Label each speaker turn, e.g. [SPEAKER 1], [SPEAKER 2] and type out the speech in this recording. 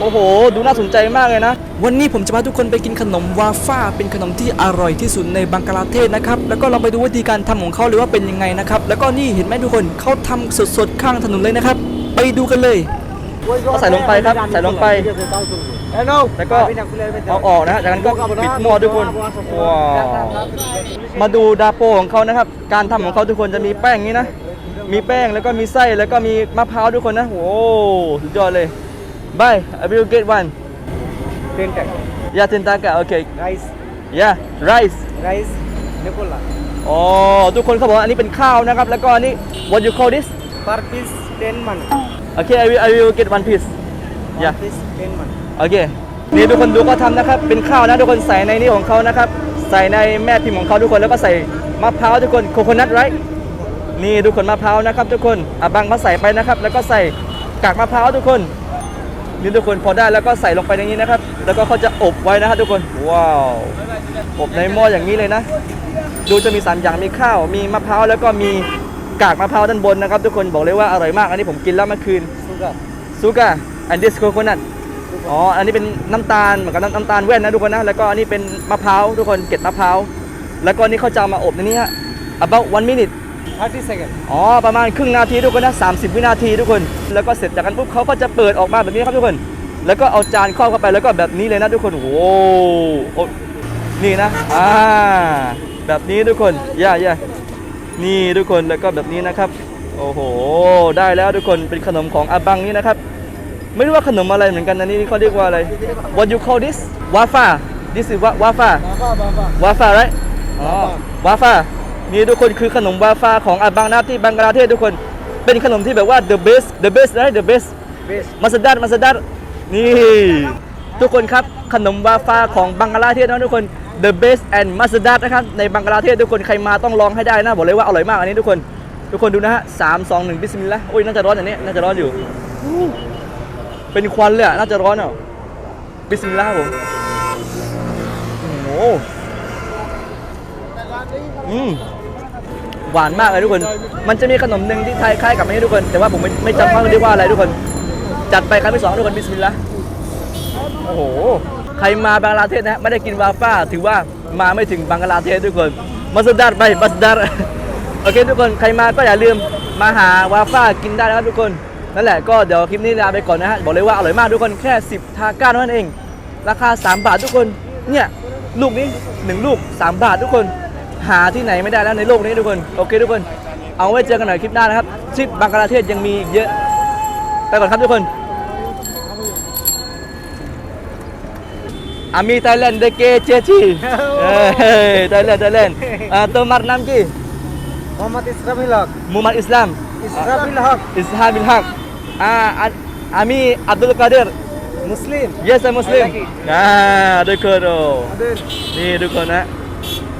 [SPEAKER 1] โอ้โห ดูน่าสนใจมากเลยนะ วันนี้ผมจะพาทุกคนไปกินขนมวาฟ่าเป็นขนมที่อร่อยที่สุดในบังกลาเทศนะครับ แล้วก็เราไปดูวิธีการทำของเขาเลยว่าเป็นยังไงนะครับ แล้วก็นี่เห็นไหมทุกคนเขาทำสดๆข้างถนนเลยนะครับ ไปดูกันเลยก็ใส่ลงไปครับ ใส่ลงไป แล้วก็เอาออกนะฮะจากนั้นก็ปิดหม้อทุกคนว้าวมาดูดาโปของเขานะครับ การทำของเขาทุกคนจะมีแป้งนี้นะ มีแป้งแล้วก็มีไส้แล้วก็มีมะพร้าวทุกคนนะ โอ้สุดยอดเลย Bye I will get one Yeah tentaka okay
[SPEAKER 2] rice
[SPEAKER 1] Yeah rice
[SPEAKER 2] rice Nicola
[SPEAKER 1] อ๋อทุกคนเขาบอกว่าอันนี้เป็นข้าวนะครับ แล้วก็อันนี้ what you call this
[SPEAKER 2] per piece 10 man
[SPEAKER 1] Okay I will I will get one piece Yeah
[SPEAKER 2] piece 10 man
[SPEAKER 1] โอเคนี่ทุกคนดูเขาทำนะครับ เป็นข้าวนะทุกคนใส่ในนี้ของเขานะครับ ใส่ในแม่พิมพ์ของเขาทุกคนแล้วก็ใส่มะพร้าวทุกคนโคโคนัทไรนี่ทุกคนมะพร้าวนะครับ ทุกคนอะบังมาใส่ไปนะครับ แล้วก็ใส่กากมะพร้าวทุกคน นี่ทุกคนพอได้แล้วก็ใส่ลงไปในนี้นะครับ แล้วก็เขาจะอบไว้นะครับทุกคนว้าวอบในหม้ออย่างนี้เลยนะ ดูจะมีสามอย่างมีข้าว มีมะพร้าวแล้วก็มีกากมะพร้าวด้านบนนะครับ ทุกคนบอกเลยว่าอร่อยมาก อันนี้ผมกินแล้วเมื่อคืนซูกาอันดิสโคโคนัทอ๋ออันนี้เป็นน้ำตาลเหมือนกับน้ำตาลแว่นนะทุกคนนะแล้วก็อันนี้เป็นมะพร้าวทุกคนเกล็ดมะพร้าวแล้วก็นี่เขาจะมาอบในนี้ฮะ about one minute
[SPEAKER 2] 30 second
[SPEAKER 1] อ๋อ ประมาณครึ่งนาทีทุกคนนะ 30 วินาทีทุกคน แล้วก็เสร็จจากนั้นปุ๊บเขาก็จะเปิดออกมาแบบนี้ครับทุกคน แล้วก็เอาจานครอบเข้าไปแล้วก็แบบนี้เลยนะทุกคน โอ้โหโอ้นี่นะ อ่า แบบนี้ทุกคนย่าย่านี่ทุกคน แล้วก็แบบนี้นะครับ โอ้โห ได้แล้วทุกคน เป็นขนมของอาบังนี่นะครับ ไม่รู้ว่าขนมอะไรเหมือนกันนะนี่เขาเรียกว่าอะไร What you call this วาฟา This is วาฟา
[SPEAKER 2] baba baba
[SPEAKER 1] วาฟาไรอ๋อวาฟา นี่ทุกคนคือขนมวาฟาของอาบังนาที่บังกลาเทศทุกคน เป็นขนมที่แบบว่า the best the best ไร the best
[SPEAKER 2] base
[SPEAKER 1] มาสดัดมาสดัดนี่ ทุกคนครับขนมวาฟาของบังกลาเทศนะทุกคน the best and มาสดัดนะครับในบังกลาเทศทุกคนใครมาต้องลองให้ได้นะบอกเลยว่าอร่อยมากอันนี้ทุกคน ทุกคนดูนะฮะสามสองหนึ่งบิสมิลลาห์โอ้ยน่าจะร้อนอย่างนี้น่าจะร้อนอยู่ เป็นควันเลยอะน่าจะร้อนอะบิสมิลลาห์ครับผมโอ้โหอืม หวานมากเลยทุกคน มันจะมีขนมหนึ่งที่ไทยคล้ายกับอันนี้ทุกคน แต่ว่าผมไม่ไม่จำว่าเรียกว่าอะไรทุกคน จัดไปครั้งที่สองทุกคนบิสมิลลาห์โอ้โห ใครมาบังกลาเทศนะไม่ได้กินวาฟ่าถือว่ามาไม่ถึงบังกลาเทศทุกคนมาสดัดไปมาสดัดโอเคทุกคนใครมาก็อย่าลืมมาหาวาฟ่ากินได้นะครับทุกคน นั่นแหละก็เดี๋ยวคลิปนี้ลาไปก่อนนะฮะบอกเลยว่าอร่อยมากทุกคนแค่ 10 ทาก้าเท่านั้นเอง ราคา 3 บาททุกคน เนี่ยลูกนี้ 1 ลูก 3 บาททุกคน หาที่ไหนไม่ได้แล้วในโลกนี้ทุกคน โอเคทุกคน เอาไว้เจอกันหน่อยคลิปหน้านะครับทริปบังกลาเทศยังมีอีกเยอะ ไปก่อนครับทุกคนอามีไทยแลน
[SPEAKER 2] ด์เด
[SPEAKER 1] เก
[SPEAKER 2] เจ
[SPEAKER 1] ชีไทยแลนด์
[SPEAKER 2] ไทย
[SPEAKER 1] แลนด์ตัวมาร์นามกี่
[SPEAKER 2] มุฮัมมัด
[SPEAKER 1] อิสลามิลฮักมุฮัมมัดอิ
[SPEAKER 2] ส
[SPEAKER 1] ลาม
[SPEAKER 2] อิสลามิลฮั
[SPEAKER 1] กอิสลามิลฮักอ่าอามีอับดุลกาเดร์
[SPEAKER 2] มุสลิม
[SPEAKER 1] Yes, I'm Muslim. Like ah, ดูคนดูนี่ดูคนนะ